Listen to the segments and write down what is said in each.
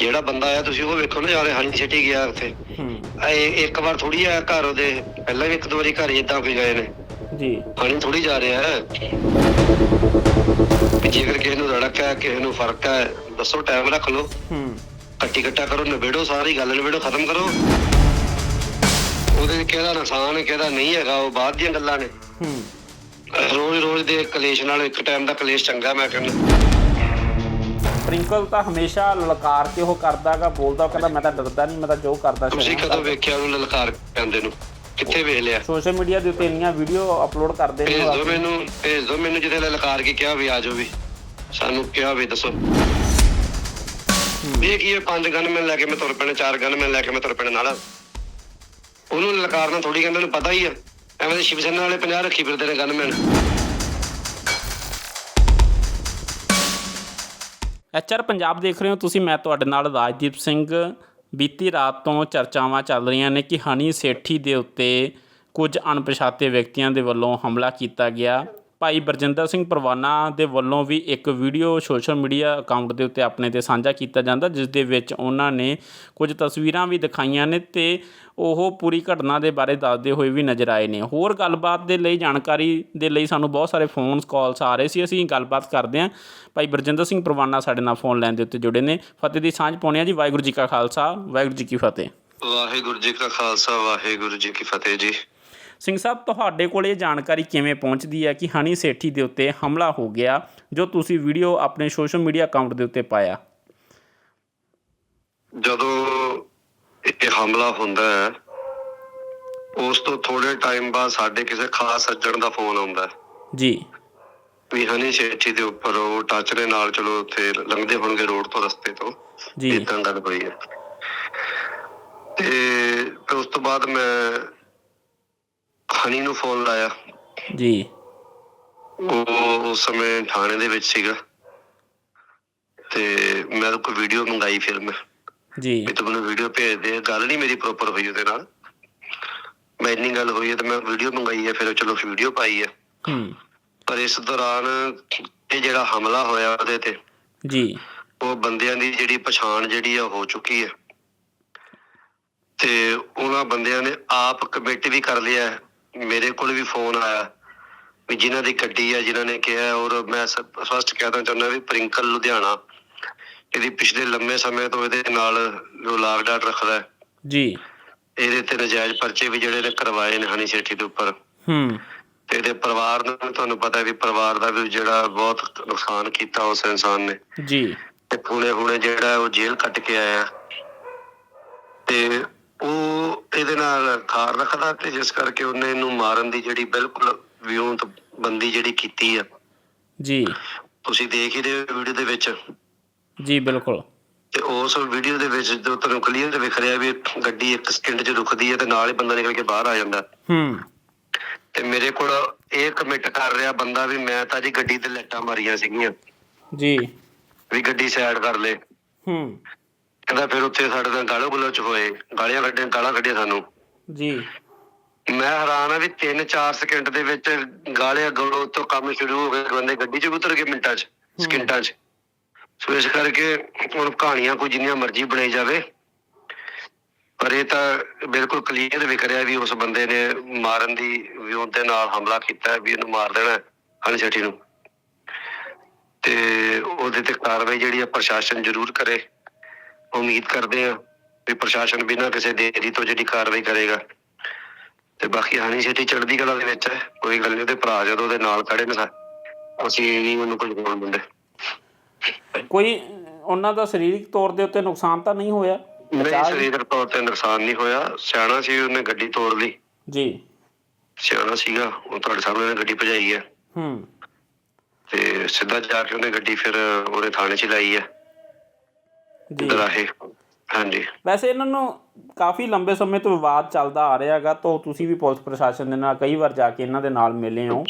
ਜਿਹੜਾ ਬੰਦਾ ਆਇਆ ਤੁਸੀਂ ਉਹ ਵੇਖੋ ਨਾ ਜਾਲੇ ਹਣੀ ਸਿਟੀ ਗਿਆ ਉੱਥੇ। ਹੂੰ। ਇਹ ਇੱਕ ਵਾਰ ਥੋੜੀ ਆਇਆ ਘਰ ਉਹਦੇ ਪਹਿਲਾਂ ਵੀ ਇੱਕ ਦੋ ਵਾਰੀ ਘਰ ਇਦਾਂ ਕੋਈ ਗਏ ਨੇ। ਜੀ। ਹਣੀ ਥੋੜੀ ਜਾ ਰਿਹਾ ਹੈ। ਜੇਕਰ ਕਿਸੇ ਨੂੰ ਰੜਕ ਹੈ ਕਿਸੇ ਨੂੰ ਫ਼ਰਕ ਹੈ ਦੱਸੋ ਟਾਈਮ ਰੱਖ ਲਓ। ਹੂੰ। ਕੱਟੀ ਕੱਟਾ ਕਰੋ ਨਿਬੇੜੋ ਸਾਰੀ ਗੱਲ ਨਿਬੇੜੋ ਖਤਮ ਕਰੋ। ਉਹਦੇ ਕਿਹਦਾ ਨੁਕਸਾਨ ਹੈ ਕਿਹਦਾ ਨਹੀਂ ਹੈਗਾ ਉਹ ਬਾਅਦ ਦੀਆਂ ਗੱਲਾਂ ਨੇ। ਹੂੰ। ਰੋਜ਼ ਰੋਜ਼ ਦੇ ਕਲੇਸ਼ ਨਾਲ ਇੱਕ ਟਾਈਮ ਦਾ ਕਲੇਸ਼ ਚੰਗਾ ਮੈਂ ਕਹਿੰਦਾ। ਪ੍ਰਿੰਕਲ ਤਾਂ ਹਮੇਸ਼ਾ ਲਲਕਾਰ ਕੇ ਉਹ ਕਰਦਾਗਾ ਬੋਲਦਾ ਉਹ ਕਹਿੰਦਾ ਮੈਂ ਤਾਂ ਡਰਦਾ ਨਹੀਂ ਮੈਂ ਤਾਂ ਜੋ ਕਰਦਾ ਤੁਸੀਂ ਕਦੋਂ ਵੇਖਿਆ ਉਹਨੂੰ ਲਲਕਾਰ ਕਹਿੰਦੇ ਨੂੰ? ਕਿੱਥੇ ਵੇਖ ਲਿਆ? ਸੋਸ਼ਲ ਮੀਡੀਆ ਦੇ ਉੱਤੇ ਇੰਨੀਆਂ ਵੀਡੀਓ ਅਪਲੋਡ ਕਰਦੇ ਨੇ ਭੇਜ ਦਿਓ ਮੈਨੂੰ ਭੇਜ ਦਿਓ ਮੈਨੂੰ ਜਿਹਦੇ ਲਲਕਾਰ ਕੇ ਕਿਹਾ ਵੀ ਆ ਜਾਓ ਵੀ। ਸਾਨੂੰ ਕਿਹਾ ਵੀ ਦੱਸੋ। ਇਹ ਕੀ ਹੈ ਪੰਜ ਗਨਮੈਨ ਲੈ ਕੇ ਮੈਂ ਤੁਰ ਪੈਣਾ ਚਾਰ ਗਨਮੈਨ ਲੈ ਕੇ ਮੈਂ ਤੁਰ ਪੈਣਾ ਨਾਲ। ਉਹਨੂੰ ਲਲਕਾਰਨਾ ਥੋੜੀ ਕਹਿੰਦੇ ਨੂੰ ਪਤਾ ਹੀ ਆ। ਐਵੇਂ ਦੇ ਸ਼ਿਵ ਸੈਨਾ ਵਾਲੇ 50 ਰੱਖੀ ਫਿਰਦੇ ਨੇ ਗਨਮੈਨ ਐਚਆਰ ਪੰਜਾਬ ਦੇਖ ਰਹੇ ਹੋ, ਤੁਸੀਂ, ਮੈਂ ਤੁਹਾਡੇ ਨਾਲ ਰਾਜਦੀਪ ਸਿੰਘ। ਬੀਤੀ ਰਾਤ ਤੋਂ ਚਰਚਾਵਾਂ ਚੱਲ ਰਹੀਆਂ ਨੇ ਕਿ ਹਨੀ ਸੇਠੀ ਦੇ ਉੱਤੇ ਕੁਝ ਅਣਪਛਾਤੇ ਵਿਅਕਤੀਆਂ ਦੇ ਵੱਲੋਂ ਹਮਲਾ ਕੀਤਾ ਗਿਆ। ਭਾਈ ਬਰਜਿੰਦਰ ਸਿੰਘ ਪਰਵਾਨਾ ਦੇ ਵੱਲੋਂ ਵੀ ਇੱਕ ਵੀਡੀਓ ਸੋਸ਼ਲ ਮੀਡੀਆ ਅਕਾਊਂਟ ਦੇ ਉੱਤੇ ਆਪਣੇ ਤੇ ਸਾਂਝਾ ਕੀਤਾ ਜਾਂਦਾ, ਜਿਸ ਦੇ ਵਿੱਚ ਉਹਨਾਂ ਨੇ ਕੁਝ ਤਸਵੀਰਾਂ ਵੀ ਦਿਖਾਈਆਂ ਨੇ ਤੇ ਉਹ ਪੂਰੀ ਘਟਨਾ ਦੇ ਬਾਰੇ ਦੱਸਦੇ ਹੋਏ ਵੀ ਨਜ਼ਰ ਆਏ ਨੇ। ਹੋਰ ਗੱਲਬਾਤ ਦੇ ਲਈ, ਜਾਣਕਾਰੀ ਦੇ ਲਈ ਸਾਨੂੰ ਬਹੁਤ ਸਾਰੇ ਫੋਨਸ ਕਾਲਸ ਆ ਰਹੇ ਸੀ। ਅਸੀਂ ਗੱਲਬਾਤ ਕਰਦੇ ਹਾਂ। ਭਾਈ ਬਰਜਿੰਦਰ ਸਿੰਘ ਪਰਵਾਨਾ ਸਾਡੇ ਨਾਲ ਫੋਨ ਲੈਣ ਦੇ ਉੱਤੇ ਜੁੜੇ ਨੇ। ਫਤਿਹ ਦੀ ਸਾਂਝ ਪਾਉਣੇ ਆ ਜੀ। ਵਾਹਿਗੁਰੂ ਜੀ ਕਾ ਖਾਲਸਾ। ਵਾਹਿਗੁਰੂ ਜੀ ਕੀ ਫਤਿਹ। ਵਾਹਿਗੁਰੂ ਜੀ ਕਾ ਖਾਲਸਾ। ਵਾਹਿਗੁਰੂ ਜੀ ਕੀ ਫਤਿਹ ਜੀ। ਸਿੰਘ ਸਾਹਿਬ ਤੁਹਾਡੇ ਕੋਲ ਇਹ ਜਾਣਕਾਰੀ ਕਿਵੇਂ ਪਹੁੰਚਦੀ ਹੈ ਕਿ ਹਨੀ ਸੇਠੀ ਦੇ ਉੱਤੇ ਹਮਲਾ ਹੋ ਗਿਆ ਜੋ ਤੁਸੀਂ ਵੀਡੀਓ ਆਪਣੇ ਸੋਸ਼ਲ ਮੀਡੀਆ ਅਕਾਊਂਟ ਦੇ ਉੱਤੇ ਪਾਇਆ? ਜਦੋਂ ਇਹ ਹਮਲਾ ਹੁੰਦਾ ਹੈ ਉਸ ਤੋਂ ਥੋੜੇ ਟਾਈਮ ਬਾਅਦ ਸਾਡੇ ਕਿਸੇ ਖਾਸ ਸੱਜਣ ਦਾ ਫੋਨ ਆਉਂਦਾ ਜੀ। ਵੀ ਹਨੀ ਸੇਠੀ ਦੇ ਉੱਪਰ ਉਹ ਟੱਚ ਦੇ ਨਾਲ ਚਲੋ ਉੱਥੇ ਲੰਘਦੇ ਹੋਣਗੇ ਰੋਡ ਤੋਂ ਰਸਤੇ ਤੋਂ ਜੀ। ਇਦਾਂ ਗੱਲ ਹੋਈ ਹੈ। ਤੇ ਉਸ ਤੋਂ ਬਾਅਦ ਮੈਂ ਹਨੀ ਨੂੰ ਫੋਨ ਲਾਇਆ। ਜੀ। ਉਹ ਉਸ ਸਮੇਂ ਥਾਣੇ ਦੇ ਵਿੱਚ ਸੀਗਾ। ਤੇ ਮੈਂ ਕੋਈ ਵੀਡੀਓ ਮੰਗਾਈ ਫਿਰ ਮੈਂ ਜੀ। ਵੀ ਤੂੰ ਮੈਨੂੰ ਵੀਡੀਓ ਭੇਜ ਦੇ ਗੱਲ ਨਹੀਂ ਮੇਰੀ ਪ੍ਰੋਪਰ ਹੋਈ ਉਹਦੇ ਨਾਲ। ਮੈਂ ਇੰਨੀ ਗੱਲ ਹੋਈ ਹੈ ਤੇ ਮੈਂ ਵੀਡੀਓ ਮੰਗਾਈ ਹੈ ਫਿਰ ਚਲੋ ਵੀਡੀਓ ਪਾਈ ਹੈ। ਹੂੰ। ਪਰ ਇਸ ਦੌਰਾਨ ਇਹ ਜਿਹੜਾ ਹਮਲਾ ਹੋਇਆ ਉਹਦੇ ਤੇ ਜੀ। ਉਹ ਬੰਦਿਆਂ ਦੀ ਜਿਹੜੀ ਪਛਾਣ ਜਿਹੜੀ ਆ ਹੋ ਚੁੱਕੀ ਹੈ। ਤੇ ਉਹਨਾਂ ਬੰਦਿਆਂ ਨੇ ਆਪ ਕਮੇਟੀ ਵੀ ਕਰ ਲਿਆ ਹੈ। ਮੇਰੇ ਕੋਲ ਵੀ ਫੋਨ ਆਇਆ ਵੀ ਜਿਨ੍ਹਾਂ ਦੀ ਗੱਡੀ ਹੈ ਜਿਨ੍ਹਾਂ ਨੇ ਕਿਹਾ ਔਰ ਮੈਂ ਫਸਟ ਕਹਿਣਾ ਚਾਹੁੰਦਾ ਵੀ ਪ੍ਰਿੰਕਲ ਲੁਧਿਆਣਾ ਇਹਦੀ ਪਿਛਲੇ ਲੰਮੇ ਸਮੇਂ ਤੋਂ ਇਹਦੇ ਨਾਲ ਜੋ ਲਾਗ ਡਾਟ ਰੱਖਦਾ ਹੈ। ਜੀ। ਇਹਦੇ ਤੇ ਨਜਾਇਜ਼ ਪਰਚੇ ਵੀ ਜਿਹੜੇ ਨੇ ਕਰਵਾਏ ਨੇ ਹਨੀ ਸੇਠੀ ਦੇ ਉੱਪਰ। ਹੂੰ। ਤੇ ਇਹਦੇ ਪਰਿਵਾਰ ਨੂੰ ਤੁਹਾਨੂੰ ਪਤਾ ਵੀ ਪਰਿਵਾਰ ਦਾ ਵੀ ਜਿਹੜਾ ਬਹੁਤ ਨੁਕਸਾਨ ਕੀਤਾ ਉਸ ਇਨਸਾਨ ਨੇ। ਜੀ। ਤੇ ਹੁਣੇ ਹੁਣੇ ਜਿਹੜਾ ਉਹ ਜੇਲ੍ਹ ਕੱਟ ਕੇ ਆਇਆ। ਤੇ ਉਹ ਇਹਦੇ ਨਾਲ ਖਾਰ ਰੱਖਦਾ ਤੇ ਜਿਸ ਕਰਕੇ ਉਹਨੇ ਇਹਨੂੰ ਮਾਰਨ ਦੀ ਜਿਹੜੀ ਬਿਲਕੁਲ ਵਿਉਂਤ ਬੰਦੀ ਜਿਹੜੀ ਕੀਤੀ ਆ। ਜੀ। ਤੁਸੀਂ ਦੇਖ ਹੀ ਰਹੇ ਵੀਡੀਓ ਦੇ ਵਿੱਚ। ਜੀ ਬਿਲਕੁਲ। ਤੇ ਉਸ ਵੀਡੀਓ ਦੇ ਵਿੱਚ ਜੋ ਤੁਹਾਨੂੰ ਕਲੀਅਰ ਵਿਖ ਰਿਹਾ ਵੀ ਗੱਡੀ ਇੱਕ ਸਕਿੰਟ 'ਚ ਰੁਕਦੀ ਹੈ ਤੇ ਨਾਲ ਹੀ ਬੰਦਾ ਨਿਕਲ ਕੇ ਬਾਹਰ ਆ ਜਾਂਦਾ। ਹੂੰ। ਤੇ ਮੇਰੇ ਕੋਲ ਇਹ ਕਮਿਟ ਕਰ ਰਿਹਾ ਬੰਦਾ ਵੀ ਮੈਂ ਤਾਂ ਜੀ ਗੱਡੀ ਤੇ ਲੱਟਾਂ ਮਾਰੀਆਂ ਸੀਗੀਆਂ। ਜੀ। ਵੀ ਗੱਡੀ ਸਾਈਡ ਕਰ ਲੈ। ਹੂੰ। ਕਹਿੰਦਾ ਫਿਰ ਉੱਥੇ ਸਾਡੇ ਨਾਲ ਗਾਲੋ ਗੁਲੋਚ ਹੋਏ ਗਾਲੀਆਂ ਕੱਢੀਆਂ ਗਾਲਾਂ ਕੱਢੀਆਂ ਸਾਨੂੰ। ਜੀ। ਮੈਂ ਹੈਰਾਨ ਆ ਵੀ 3-4 ਸਕਿੰਟ ਦੇ ਵਿੱਚ ਗਾਲੀਆਂ ਗਲੋ ਤੋਂ ਕੰਮ ਸ਼ੁਰੂ ਹੋ ਗਏ ਬੰਦੇ ਗੱਡੀ 'ਚ ਉਤਰ ਗਏ ਮਿੰਟਾਂ 'ਚ ਸਕਿੰਟਾਂ 'ਚ। ਸੋ ਇਸ ਕਰਕੇ ਹੁਣ ਕਹਾਣੀਆਂ ਕੋਈ ਜਿੰਨੀਆਂ ਮਰਜ਼ੀ ਬਣਾਈ ਜਾਵੇ। ਪਰ ਇਹ ਤਾਂ ਬਿਲਕੁਲ ਕਲੀਅਰ ਵਿਖ ਰਿਹਾ ਵੀ ਉਸ ਬੰਦੇ ਨੇ ਮਾਰਨ ਦੀ ਵਿਉਂਤ ਦੇ ਨਾਲ ਹਮਲਾ ਕੀਤਾ ਵੀ ਇਹਨੂੰ ਮਾਰ ਦੇਣਾ ਹੈ, ਹਨੀ ਸੇਠੀ ਨੂੰ। ਤੇ ਉਹਦੇ ਤੇ ਕਾਰਵਾਈ ਜਿਹੜੀ ਆ ਪ੍ਰਸ਼ਾਸਨ ਜ਼ਰੂਰ ਕਰੇ। ਉਮੀਦ ਕਰਦੇ ਆ ਵੀ ਪ੍ਰਸ਼ਾਸਨ ਬਿਨਾਂ ਕਿਸੇ ਦੇਰੀ ਤੋਂ ਜਿਹੜੀ ਕਾਰਵਾਈ ਕਰੇਗਾ। ਤੇ ਬਾਕੀ ਹਨੀ ਸੇਠੀ ਚੜ੍ਹਦੀ ਕਲਾ ਦੇ ਵਿੱਚ ਹੈ ਕੋਈ ਗੱਲ ਨਹੀਂ ਉਹਦੇ ਭਰਾ ਜਦੋਂ ਉਹਦੇ ਨਾਲ ਖੜੇ ਨੇ ਸਾ- ਅਸੀਂ ਨਹੀਂ ਉਹਨੂੰ ਕੁਝ ਬੋਲ ਦਿੰਦੇ। ਕੋਈ ਉਹਨਾਂ ਦਾ ਸਰੀਰਕ ਤੌਰ ਦੇ ਉੱਤੇ ਨੁਕਸਾਨ ਤਾਂ ਨਹੀਂ ਹੋਇਆ? ਨਹੀਂ ਸਰੀਰਕ ਤੌਰ ਤੇ ਨੁਕਸਾਨ ਨਹੀਂ ਹੋਇਆ। ਸਿਆਣਾ ਸੀ ਉਹਨੇ ਗੱਡੀ ਤੋੜ ਲਈ। ਜੀ। ਸਿਆਣਾ ਸੀਗਾ ਉਹ ਤੁਹਾਡੇ ਸਾਹਮਣੇ ਉਹਨੇ ਗੱਡੀ ਭਜਾਈ ਹੈ। ਹੂੰ। ਤੇ ਸਿੱਧਾ ਜਾ ਕੇ ਉਹਨੇ ਗੱਡੀ ਫਿਰ ਉਹਦੇ ਥਾਣੇ 'ਚ ਲਾਈ ਹੈ। ਜੀ। ਦਰਾਹੇ ਹਾਂਜੀ। ਵੈਸੇ ਇਹਨਾਂ ਨੂੰ ਕਾਫੀ ਲੰਬੇ ਸਮੇਂ ਤੋਂ ਵਿਵਾਦ ਚੱਲਦਾ ਆ ਰਿਹਾ ਹੈਗਾ ਤਾਂ ਤੁਸੀਂ ਵੀ ਪੁਲਿਸ ਪ੍ਰਸ਼ਾਸਨ ਦੇ ਨਾਲ ਕਈ ਵਾਰ ਜਾ ਕੇ ਇਹਨਾਂ ਦੇ ਨਾਲ ਮਿਲੇ ਹੋ।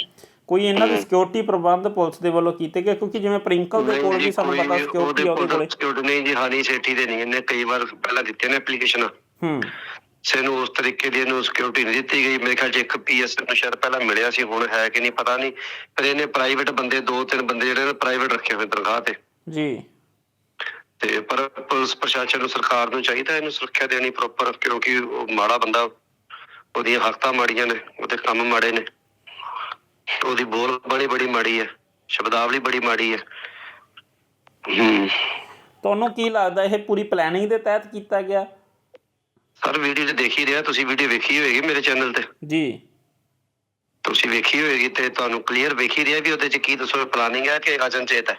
ਕੋਈ ਇਹਨਾਂ ਦੀ ਸਿਕਿਉਰਿਟੀ ਪ੍ਰਬੰਧ ਪੁਲਿਸ ਦੇ ਵੱਲੋਂ ਕੀਤੇ ਗਏ? ਕਿਉਂਕਿ ਜਿਵੇਂ ਪ੍ਰਿੰਕਲ ਦੇ ਕੋਲ ਵੀ ਸਾਨੂੰ ਪਤਾ ਸਿਕਿਉਰਿਟੀ ਉਹਦੇ ਕੋਲੇ ਸਿਕਿਉਰਿਟੀ ਨਹੀਂ ਜੀ ਹਾਨੀ ਸੇਠੀ ਦੇ ਨਹੀਂ ਇਹਨੇ ਕਈ ਵਾਰ ਪਹਿਲਾਂ ਦਿੱਤੇ ਨੇ ਐਪਲੀਕੇਸ਼ਨ ਹੂੰ। ਸਾਨੂੰ ਉਸ ਤਰੀਕੇ ਦੀ ਇਹਨੂੰ ਸਿਕਿਉਰਿਟੀ ਨਹੀਂ ਦਿੱਤੀ ਗਈ। ਮੇਰੇ ਖਿਆਲ 'ਚ ਇੱਕ ਪੀਐਸ ਨੂੰ ਸ਼ਾਇਦ ਪਹਿਲਾਂ ਮਿਲਿਆ ਸੀ ਹੁਣ ਹੈ ਕਿ ਨਹੀਂ ਪਤਾ ਨਹੀਂ। ਪਰ ਇਹਨੇ ਪ੍ਰਾਈਵੇਟ ਬੰਦੇ ਦੋ ਤਿੰਨ ਬੰਦੇ ਜਿਹੜੇ ਪ੍ਰਾਈਵੇਟ ਰੱਖੇ ਹੋਏ ਤਨਖਾਹ ਤੇ। ਜੀ। ਤੇ ਪਰ ਪੁਲਿਸ ਪ੍ਰਸ਼ਾਸਨ ਨੂੰ ਸਰਕਾਰ ਨੂੰ ਚਾਹੀਦਾ ਇਹਨੂੰ ਸੁਰੱਖਿਆ ਦੇਣੀ ਪ੍ਰੋਪਰ ਕਿਉਂਕਿ ਉਹ ਮਾੜਾ ਬੰਦਾ ਉਹਦੀਆਂ ਹਰਕਤਾਂ ਮਾੜੀਆਂ ਨੇ ਉਹਦੇ ਕੰਮ ਮਾੜੇ ਨੇ। ਉਹਦੀ ਬੋਲ ਬੜੀ ਬੜੀ ਮਾੜੀ ਹੈ ਸ਼ਬਦਾਵਲੀ ਬੜੀ ਮਾੜੀ ਹੈ। ਤੁਹਾਨੂੰ ਕੀ ਲੱਗਦਾ ਇਹ ਪੂਰੀ ਪਲੈਨਿੰਗ ਦੇ ਤਹਿਤ ਕੀਤਾ ਗਿਆ? ਸਰ ਵੀਡੀਓ ਤੇ ਦੇਖ ਹੀ ਰਿਹਾ ਤੁਸੀਂ ਵੀਡੀਓ ਵੇਖੀ ਹੋਏਗੀ ਮੇਰੇ ਚੈਨਲ ਤੇ? ਜੀ। ਤੁਸੀਂ ਵੇਖੀ ਹੋਏਗੀ ਤੇ ਤੁਹਾਨੂੰ ਕਲੀਅਰ ਵੇਖ ਰਿਹਾ ਵੀ ਉਹਦੇ ਚ ਕੀ ਦੱਸੋ ਪਲਾਨਿੰਗ ਹੈ ਕਿ ਅਚਨਚੇਤ ਹੈ?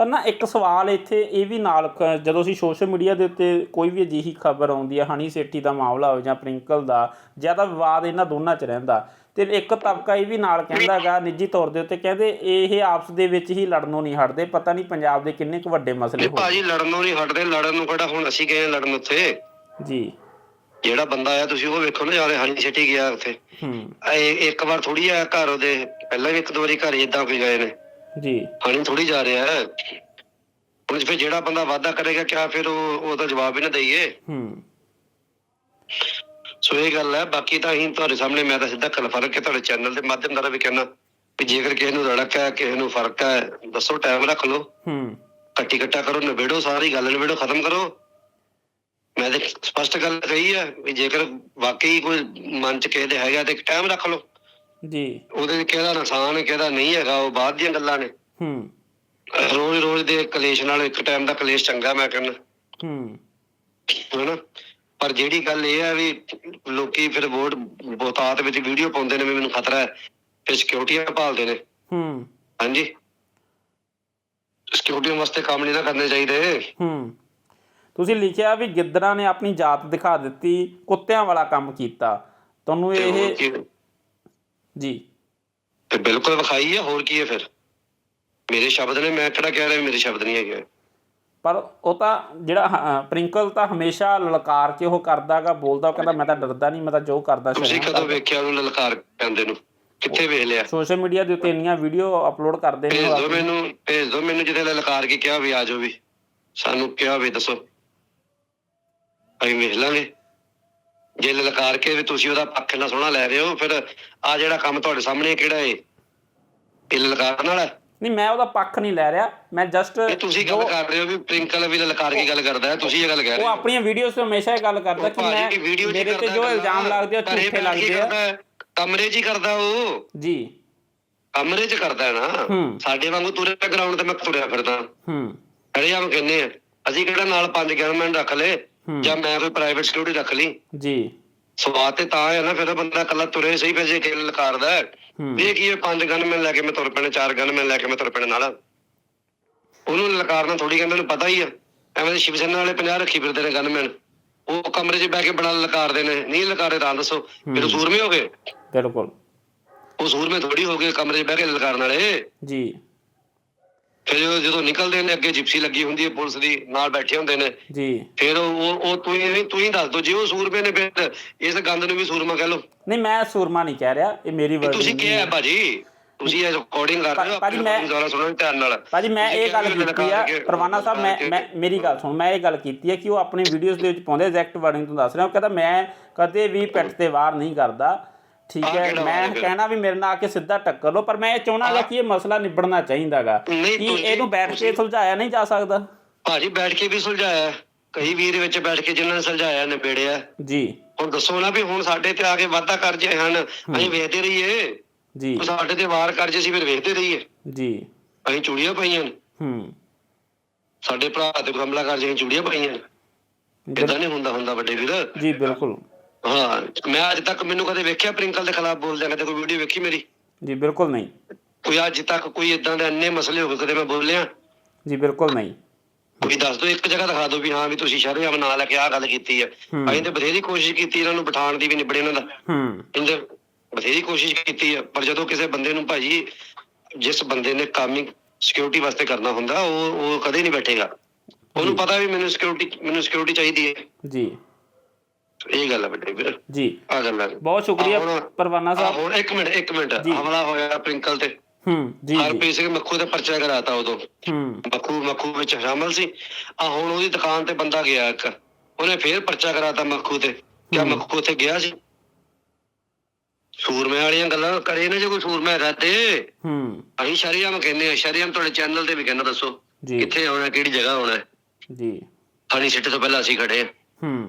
ਪਰ ਨਾ ਇੱਕ ਸਵਾਲ ਇੱਥੇ ਇਹ ਵੀ ਨਾਲ ਜਦੋਂ ਅਸੀਂ ਸੋਸ਼ਲ ਮੀਡੀਆ ਦੇ ਉੱਤੇ ਕੋਈ ਵੀ ਅਜਿਹੀ ਖਬਰ ਆਉਂਦੀ ਹੈ ਹਨੀ ਸੇਠੀ ਦਾ ਮਾਮਲਾ ਹੋਵੇ ਜਾਂ ਪ੍ਰਿੰਕਲ ਦਾ ਜ਼ਿਆਦਾ ਵਿਵਾਦ ਇਹਨਾਂ ਦੋਨਾਂ 'ਚ ਰਹਿੰਦਾ। ਤੇ ਇੱਕ ਤਬਕਾ ਇਹ ਵੀ ਨਾਲ ਕਹਿੰਦਾਗਾ ਨਿੱਜੀ ਤੌਰ ਦੇ ਉੱਤੇ ਕਹਿੰਦੇ ਇਹ ਆਪਸ ਦੇ ਵਿੱਚ ਹੀ ਲੜਨੋਂ ਨਹੀਂ ਹਟਦੇ ਪਤਾ ਨਹੀਂ ਪੰਜਾਬ ਦੇ ਕਿੰਨੇ ਕੁ ਵੱਡੇ ਮਸਲੇ ਹੋ ਭਾਜੀ ਲੜਨੋਂ ਨਹੀਂ ਹਟਦੇ ਲੜਨ ਨੂੰ ਕਿਹੜਾ ਹੁਣ ਅਸੀਂ ਗਏ ਲੜਨ ਉੱਥੇ। ਜੀ। ਜਿਹੜਾ ਬੰਦਾ ਆਇਆ ਤੁਸੀਂ ਉਹ ਵੇਖੋ ਨਾ ਜਾਰੇ ਹਣੀ ਸਿੱਟੀ ਗਿਆ ਉੱਥੇ। ਹੂੰ। ਇਹ ਇੱਕ ਵਾਰ ਥੋੜੀ ਆਇਆ ਘਰ ਉਹਦੇ ਪਹਿਲਾਂ ਵੀ ਇੱਕ ਦੋ ਵਾਰੀ ਘਰ ਇਦਾਂ ਕੋਈ ਗਏ ਨੇ। ਜੀ। ਹਣੀ ਥੋੜੀ ਜਾ ਰਿਹਾ ਹੈ। ਹੁਣ ਫਿਰ ਜਿਹੜਾ ਬੰਦਾ ਵਾਅਦਾ ਕਰੇਗਾ ਕਿਆ ਫਿਰ ਉਹ ਉਹਦਾ ਜਵਾਬ ਹੀ ਨਾ ਦਈਏ। ਹੂੰ। ਸੋ ਇਹ ਗੱਲ ਹੈ। ਬਾਕੀ ਤਾਂ ਅਸੀਂ ਤੁਹਾਡੇ ਸਾਹਮਣੇ ਮੈਂ ਤਾਂ ਸਿੱਧਾ ਕਨਫਰਮ ਕਿ ਤੁਹਾਡੇ ਚੈਨਲ ਦੇ ਮਾਧਿਅਮ ਨਾਲ ਵੀ ਕਹਿਣਾ ਵੀ ਜੇਕਰ ਕਿਸੇ ਨੂੰ ਰੜਕ ਹੈ ਕਿਸੇ ਨੂੰ ਫ਼ਰਕ ਹੈ ਦੱਸੋ ਟਾਈਮ ਰੱਖ ਲਓ। ਹੂੰ। ਕੱਟੀ ਕੱਟਾ ਕਰੋ ਨਿਬੇੜੋ ਸਾਰੀ ਗੱਲ ਨਿਬੇੜੋ ਖਤਮ ਕਰੋ। ਮੈਂ ਤੇ ਸਪਸ਼ਟ ਗੱਲ ਕਹੀ ਹੈ ਵੀ ਜੇਕਰ ਵਾਕਈ ਕੋਈ ਮਨ ਚ ਕਿਸੇ ਦੇ ਹੈਗਾ ਤੇ ਟਾਈਮ ਰੱਖ ਲਓ। ਜੀ। ਉਹਦੇ ਚ ਕਿਹਦਾ ਨੁਕਸਾਨ ਹੈ ਨਹੀਂ ਹੈਗਾ ਉਹ ਬਾਅਦ ਦੀਆਂ ਗੱਲਾਂ ਨੇ। ਹੂੰ। ਰੋਜ਼ ਰੋਜ਼ ਦੇ ਕਲੇਸ਼ ਨਾਲ ਇੱਕ ਟਾਈਮ ਦਾ ਕਲੇਸ਼ ਚੰਗਾ ਮੈਂ ਕਹਿੰਦਾ। ਹੂੰ। ਹਨਾ? ਪਰ ਜਿਹੜੀ ਗੱਲ ਇਹ ਹੈ ਵੀ ਲੋਕੀ ਫਿਰ ਵੋਟ ਬਹੁਤਾਤ ਵਿੱਚ ਵੀਡੀਓ ਪਾਉਂਦੇ ਨੇ ਮੈਨੂੰ ਖਤਰਾ ਹੈ ਫਿਰ ਸਿਕਿਉਰਟੀਆਂ ਭਾਲਦੇ ਨੇ। ਹੂੰ। ਹਾਂਜੀ? ਸਿਕਿਉਰਟੀ ਵਾਸਤੇ ਕੰਮ ਨਹੀਂ ਨਾ ਕਰਨੇ ਚਾਹੀਦੇ। ਹੂੰ। ਤੁਸੀਂ ਲਿਖਿਆ ਵੀ ਗਿੱਦੜਾਂ ਨੇ ਆਪਣੀ ਜਾਤ ਦਿਖਾ ਦਿੱਤੀ ਕੁੱਤਿਆਂ ਵਾਲਾ ਕੰਮ ਕੀਤਾ। ਤੁਹਾਨੂੰ ਇਹ ਜੀ। ਤੇ ਬਿਲਕੁਲ ਵਿਖਾਈ ਹੈ ਹੋਰ ਕੀ ਹੈ ਫਿਰ? ਮੇਰੇ ਸ਼ਬਦ ਨੇ ਮੈਂ ਕਿਹੜਾ ਕਹਿ ਰਿਹਾ ਮੇਰੇ ਸ਼ਬਦ ਨਹੀਂ ਹੈਗੇ? ਪਰ ਉਹ ਤਾਂ ਜਿਹੜਾ ਪ੍ਰਿੰਕਲ ਤਾਂ ਹਮੇਸ਼ਾ ਲਲਕਾਰ ਕੇ ਉਹ ਕਰਦਾਗਾ ਬੋਲਦਾ ਉਹ ਕਹਿੰਦਾ ਮੈਂ ਤਾਂ ਡਰਦਾ ਨਹੀਂ ਮੈਂ ਤਾਂ ਜੋ ਕਰਦਾ ਤੁਸੀਂ ਕਦੋਂ ਵੇਖਿਆ ਉਹਨੂੰ ਲਲਕਾਰ ਕਹਿੰਦੇ ਨੂੰ? ਕਿੱਥੇ ਵੇਖ ਲਿਆ? ਸੋਸ਼ਲ ਮੀਡੀਆ ਦੇ ਉੱਤੇ ਇੰਨੀਆਂ ਵੀਡੀਓ ਅਪਲੋਡ ਕਰਦੇ ਨੇ ਭੇਜ ਦਿਓ ਮੈਨੂੰ ਭੇਜ ਦਿਓ ਮੈਨੂੰ ਜਿਹਦੇ ਲਲਕਾਰ ਕੇ ਕਿਹਾ ਵੀ ਆ ਜਾਓ ਵੀ। ਸਾਨੂੰ ਕਿਹਾ ਵੀ ਦੱਸੋ। ਅਸੀਂ ਵੇਖ ਲਾਂਗੇ। ਜੇ ਲਲਕਾਰ ਕੇ ਵੀ ਤੁਸੀਂ ਉਹਦਾ ਪੱਖ ਨਾ ਸੋਹਣਾ ਲੈ ਰਹੇ ਹੋ ਫਿਰ ਆ ਜਿਹੜਾ ਕੰਮ ਤੁਹਾਡੇ ਸਾਹਮਣੇ ਕਿਹੜਾ ਏ ਇਹ ਲਲਕਾਰਨ ਵਾਲਾ? ਨਹੀਂ ਮੈਂ ਉਹਦਾ ਪੱਖ ਨਹੀਂ ਲੈ ਰਿਹਾ। ਮੈਂ ਜਸਟ ਇਹ ਤੁਸੀਂ ਗੱਲ ਕਰ ਰਹੇ ਹੋ ਵੀ ਪ੍ਰਿੰਕਲ ਵੀ ਲਲਕਾਰ ਕੇ ਗੱਲ ਕਰਦਾ ਹੈ? ਤੁਸੀਂ ਇਹ ਗੱਲ ਕਹਿ ਉਹ ਰਹੇ ਹੋ। ਆਪਣੀਆਂ ਵੀਡੀਓਜ਼ 'ਤੇ ਹਮੇਸ਼ਾ ਇਹ ਗੱਲ ਕਰਦਾ ਕਿ ਮੈਂ ਮੇਰੇ ਤੇ ਜੋ ਇਲਜ਼ਾਮ ਲੱਗਦੇ ਆ ਝੂਠੇ ਲੱਗਦੇ ਆ। ਕਮਰੇ 'ਚ ਹੀ ਕਰਦਾ ਉਹ। ਜੀ। ਕਮਰੇ 'ਚ ਕਰਦਾ ਹੈ ਨਾ। ਸਾਡੇ ਵਾਂਗੂ ਤੁਰਿਆ ਗਰਾਊਂਡ ਤੇ ਮੈਂ ਤੁਰਿਆ ਫਿਰਦਾ। ਹੂੰ। ਖੜੇ ਆਮ ਕਹਿੰਦੇ ਆ ਅਸੀਂ ਕਿਹੜਾ ਨਾਲ ਪੰਜ ਗਨਮੈਨ ਰੱਖ ਲਏ। ਜਾਂ ਮੈਂ ਕੋਈ ਪ੍ਰਾਈਵੇਟ ਸਿਕਿਉਰਿਟੀ ਰੱਖ ਲਈ। ਜੀ। ਸਵਾਦ ਤੇ ਤਾਂ ਹੈ ਨਾ ਫਿਰ ਬੰਦਾ ਕੱਲਾ ਤੁਰੇ ਸਹੀ ਫਿਰ ਜੇ ਲਕਾਰਦਾ ਇਹ ਕੀ ਹੈ ਪੰਜ ਗਨਮੈਨ ਲੈ ਕੇ ਮੈਂ ਤੁਰ ਪੈਣਾ ਚਾਰ ਗਨਮੈਨ ਲੈ ਕੇ ਮੈਂ ਤੁਰ ਪੈਣਾ ਨਾਲ। ਉਹਨੂੰ ਲਕਾਰਨਾ ਥੋੜੀ ਕਹਿੰਦੇ ਉਹਨੂੰ ਪਤਾ ਹੀ ਆ। ਐਵੇਂ ਦੇ ਸ਼ਿਵ ਸੈਨਾ ਵਾਲੇ 50 ਰੱਖੀ ਫਿਰਦੇ ਨੇ ਗਨਮੈਨ ਉਹ ਕਮਰੇ 'ਚ ਬਹਿ ਕੇ ਬੜਾ ਲਕਾਰਦੇ ਨੇ। ਨਹੀਂ ਲਕਾਰੇ ਤਾਂ ਦੱਸੋ ਫਿਰ ਸੂਰਮੇ ਹੋ ਗਏ? ਬਿਲਕੁਲ। ਉਹ ਸੂਰਮੇ ਥੋੜੀ ਹੋ ਗਏ ਕਮਰੇ 'ਚ ਬਹਿ ਕੇ ਲਕਾਰਨ ਵਾਲੇ। ਜੀ। ਫਿਰ ਜਦੋਂ- ਨਿਕਲਦੇ ਨੇ ਅੱਗੇ ਜਿਪਸੀ ਲੱਗੀ ਹੁੰਦੀ ਹੈ ਪੁਲਿਸ ਦੀ ਨਾਲ ਬੈਠੇ ਹੁੰਦੇ ਨੇ। ਜੀ। ਫਿਰ ਉਹ ਉਹ- ਉਹ ਤੂੰ ਹੀ ਤੂੰ ਹੀ ਦੱਸ ਦੋ ਜੇ ਉਹ ਸੂਰਮੇ ਨੇ ਫਿਰ ਇਸ ਗੰਦ ਨੂੰ ਵੀ ਸੂਰਮਾ ਕਹਿ ਲਓ। ਨਹੀਂ ਮੈਂ ਸੂਰਮਾ ਨਹੀਂ ਕਹਿ ਰਿਹਾ ਇਹ ਮੇਰੀ ਇਹ ਤੁਸੀਂ ਵਰਡ ਕਿਹਾ ਹੈ। ਭਾਜੀ। ਤੁਸੀਂ ਇਹ ਰਿਕਾਰਡਿੰਗ ਕਰ ਰਹੇ ਹੋ ਭਾਜੀ, ਮੈਂ- ਦੁਆਰਾ ਸੁਣਨ ਧਿਆਨ ਨਾਲ। ਭਾਜੀ ਮੈਂ ਤੁਸੀਂ ਇਹ ਗੱਲ ਕੀਤੀ ਆ ਪਰਵਾਨਾ ਸਾਹਿਬ ਮੈਂ ਮੈਂ ਮੇਰੀ ਗੱਲ ਸੁਣ ਮੈਂ ਇਹ ਗੱਲ ਕੀਤੀ ਹੈ ਕਿ ਉਹ ਆਪਣੀ ਵੀਡੀਓਜ਼ ਦੇ ਵਿੱਚ ਪਾਉਂਦੇ ਐਗਜ਼ੈਕਟ ਵਰਡਿੰਗ ਤੋਂ ਦੱਸ ਰਿਹਾ ਉਹ ਕਹਿੰਦਾ ਮੈਂ ਕਦੇ ਵੀ ਪਿੱਠ ਤੇ ਵਾਰ ਨਹੀਂ ਕਰਦਾ। ਠੀਕ ਹੈ ਮੈਂ? ਕਹਿਣਾ ਵੀ ਮੇਰੇ ਨਾਲ ਆ ਕੇ ਸਿੱਧਾ ਟੱਕਰ ਲਓ ਪਰ ਮੈਂ ਇਹ ਚਾਹਣਾਗਾ ਕਿ ਇਹ ਮਸਲਾ ਨਿਬੜਨਾ ਚਾਹੀਦਾਗਾ। ਕਿ ਇਹਨੂੰ ਬੈਠ ਕੇ ਸੁਲਝਾਇਆ ਨਹੀਂ ਜਾ ਸਕਦਾ। ਭਾਜੀ ਬੈਠ ਕੇ ਵੀ ਸੁਲਝਾਇਆ। ਕਈ ਵੀਰ ਵਿੱਚ ਬੈਠ ਕੇ ਜਿਨ੍ਹਾਂ ਨੇ ਸੁਲਝਾਇਆ ਨਿਬੇੜਿਆ। ਜੀ। ਹੁਣ ਦੱਸੋ ਨਾ ਵੀ ਹੁਣ ਸਾਡੇ ਤੇ ਆ ਕੇ ਵਾਅਦਾ ਕਰ ਜੇ ਹਨ ਅਸੀਂ ਵੇਖਦੇ ਰਹੀਏ। ਜੀ। ਸਾਡੇ ਤੇ ਵਾਰ ਕਰ ਜੇ ਅਸੀਂ ਫਿਰ ਵੇਖਦੇ ਰਹੀਏ। ਜੀ। ਅਸੀਂ ਚੂੜੀਆਂ ਪਾਈਆਂ ਨੇ। ਹੂੰ। ਸਾਡੇ ਭਰਾ ਤੇ ਹਮਲਾ ਕਰ ਜੇ ਚੂੜੀਆਂ ਪਾਈਆਂ ਨੇ। ਇਦਾਂ ਨਹੀਂ ਹੁੰਦਾ ਹੁੰਦਾ ਵੱਡੇ ਵੀਰ। ਜੀ ਬਿਲਕੁਲ। ਹਾਂ ਮੈਂ ਅੱਜ ਤੱਕ ਮੈਨੂੰ ਕਦੇ ਵੇਖਿਆ ਪ੍ਰਿੰਕਲ ਦੇ ਖਿਲਾਫ ਬੋਲਦਿਆਂ ਕਦੇ ਕੋਈ ਵੀਡੀਓ ਵੇਖੀ ਮੇਰੀ? ਜੀ ਬਿਲਕੁਲ ਨਹੀਂ। ਕੋਈ ਅੱਜ ਤੱਕ ਕੋਈ ਇਦਾਂ ਦੇ ਅੰਨੇ ਮਸਲੇ ਹੋ ਗਏ ਕਦੇ ਮੈਂ ਬੋਲਿਆ? ਜੀ ਬਿਲਕੁਲ ਨਹੀਂ। ਕੋਈ ਦੱਸ ਦਿਓ ਇੱਕ ਜਗ੍ਹਾ ਦਿਖਾ ਦਿਓ ਵੀ ਹਾਂ ਵੀ ਤੁਸੀਂ ਸ਼ਰੇਆਮ ਨਾਂ ਲੈ ਕੇ ਆਹ ਗੱਲ ਕੀਤੀ ਹੈ ਹੂੰ। ਅਸੀਂ ਤੇ ਬਥੇਰੀ ਕੋਸ਼ਿਸ਼ ਕੀਤੀ ਇਹਨਾਂ ਨੂੰ ਬਿਠਾਉਣ ਦੀ ਵੀ ਨਿਬੜੇ ਇਹਨਾਂ ਦਾ। ਹੂੰ। ਇਹਦੇ ਬਥੇਰੀ ਕੋਸ਼ਿਸ਼ ਕੀਤੀ ਹੈ ਪਰ ਜਦੋਂ ਕਿਸੇ ਬੰਦੇ ਨੂੰ ਭਾਜੀ ਜਿਸ ਬੰਦੇ ਨੇ ਕੰਮ ਹੀ ਸਿਕਿਉਰਿਟੀ ਵਾਸਤੇ ਕਰਨਾ ਹੁੰਦਾ ਉਹ ਉਹ ਕਦੇ ਨਹੀਂ ਬੈਠੇਗਾ। ਉਹਨੂੰ ਪਤਾ ਵੀ ਮੈਨੂੰ ਸਿਕਿਉਰਿਟੀ ਮੈਨੂੰ ਸਿਕਿਉਰਿਟੀ ਚਾਹੀਦੀ ਹੈ। ਜੀ। ਇਹ ਗੱਲ ਹੈ ਵੱਡੇ ਵੀਰ। ਜੀ। ਆ ਗੱਲ ਹੈ ਬਹੁਤ ਸ਼ੁਕਰੀਆ ਪਰਵਾਨਾ ਸਾਹਿਬ। ਹੁਣ ਇੱਕ ਮਿੰਟ ਇੱਕ ਮਿੰਟ। ਜੀ। ਹਮਲਾ ਹੋਇਆ ਪ੍ਰਿੰਕਲ ਤੇ। ਹੂੰ ਜੀ ਹਰਪ੍ਰੀਤ ਸਿੰਘ ਮੱਖੂ ਦੇ ਪਰਚਾ ਕਰਾਤਾ ਉਦੋਂ। ਹੂੰ। ਮੱਖੂ ਮੱਖੂ ਵਿੱਚ ਸ਼ਾਮਲ ਸੀ। ਆ ਹੁਣ ਉਹਦੀ ਦੁਕਾਨ ਤੇ ਬੰਦਾ ਗਿਆ ਇੱਕ। ਉਹਨੇ ਫੇਰ ਪਰਚਾ ਕਰਾਤਾ ਮੱਖੂ ਤੇ। ਕਿਆ। ਮੱਖੂ ਉੱਥੇ ਗਿਆ ਸੀ? ਸੂਰਮੇ ਵਾਲੀਆਂ ਗੱਲਾਂ ਕਰੇ ਨੇ ਜੇ ਕੋਈ ਸੂਰਮਾ ਹੈਗਾ ਤੇ। ਹੂੰ। ਅਸੀਂ ਸ਼ਰੀਆਮ ਕਹਿੰਦੇ ਆ ਸ਼ਰੀਆਮ ਤੁਹਾਡੇ ਚੈਨਲ ਤੇ ਵੀ ਕਹਿੰਦਾ ਦੱਸੋ। ਕਿੱਥੇ ਆਉਣਾ ਕਿਹੜੀ ਜਗ੍ਹਾ ਆਉਣਾ। ਜੀ। ਹਣੀ ਸਿੱਟੇ ਤੋਂ ਪਹਿਲਾਂ ਅਸੀਂ ਖੜੇ ਹਾਂ।